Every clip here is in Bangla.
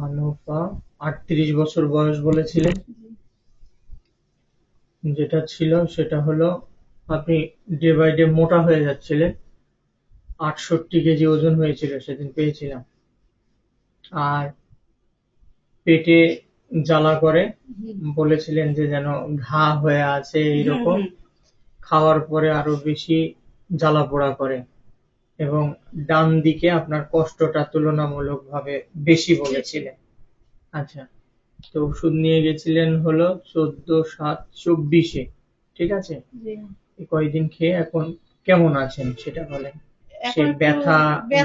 হানুফা আটত্রিশ বছর বয়স বলেছিলেন। যেটা ছিল সেটা হলো আপনি ডে বাই ডে মোটা হয়ে যাচ্ছিলেন। আটষট্টি কেজি ওজন হয়েছিল সেদিন পেয়েছিলাম। আর পেটে জ্বালা করে বলেছিলেন যে যেন ঘা হয়ে আছে এইরকম। খাওয়ার পরে আরও বেশি জ্বালা পোড়া করে। এবং ডান দিকে আপনার কষ্টটা তুলনামূলকভাবে বেশি বলেছিলেন। আচ্ছা তো ওষুধ নিয়ে গেছিলেন হলো চোদ্দ সাত চব্বিশে ঠিক আছে। কয়দিন খেয়ে এখন কেমন আছেন সেটা বলেন? একটু ব্যথা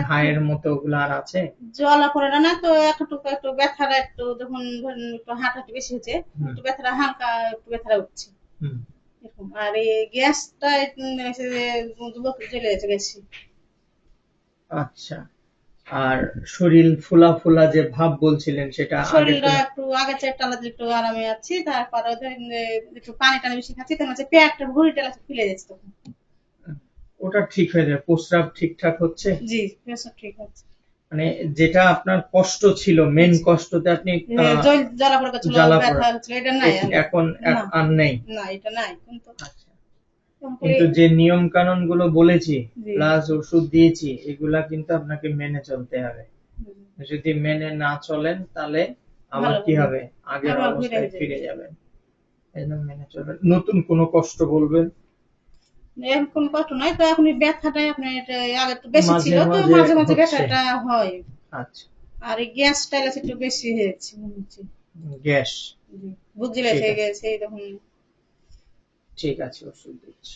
ঘায়ের মতো ওগুলো আর আছে? জ্বালা করে না তো একটু একটু ব্যথাটা একটু যখন ধরেন একটু হাঁটাহাঁটি বেশি হচ্ছে। একটু ব্যথাটা হালকা একটু ব্যথাটা উঠছে। আর এই গ্যাসটা চলে গেছে বেশি। আচ্ছা। আর শরীর ফুলা ফুলা যে ভাব বলছিলেন সেটা শরীরটা একটু আগে টালা একটু আরামে আছি তারপরে একটু পানি টানি বেশি খাচ্ছি তখন হচ্ছে পেটটা ভুড়ি টালা ফুলে যাচ্ছে তখন। ওটা ঠিক হয়ে যাবে প্রস্রাব ঠিকঠাক হচ্ছে? জি প্রেশার ঠিক আছে মানে যেটা আপনার কষ্ট ছিল মেন কষ্টতে আপনি জ্বালা পড়া করছিল ব্যথা হচ্ছিল এটা নাই এখন আর নেই। না এটা নাই কিন্তু আচ্ছা। কিন্তু যে নিয়ম কানুনগুলো বলেছি। প্লাস ওষুধ দিয়েছি এগুলা কিন্তু আপনাকে মেনে চলতে হবে। যদি মেনে না চলেন তাহলে আবার কি হবে। আগের অবস্থায় ফিরে যাবেন। মেনে চলবেন। নতুন কোনো কষ্ট বলবেন? এখন কোনো কষ্ট নাই তো এখন ব্যথাটাই আপনার আগে একটু বেশি ছিল তো মাঝে মাঝে ব্যথাটা হয়। আচ্ছা। আর এই গ্যাসটা এলাছে একটু বেশি হয়েছে মনে হচ্ছে। গ্যাস। বুঝলে। গেছে ঠিক আছে ওষুধ দিচ্ছি।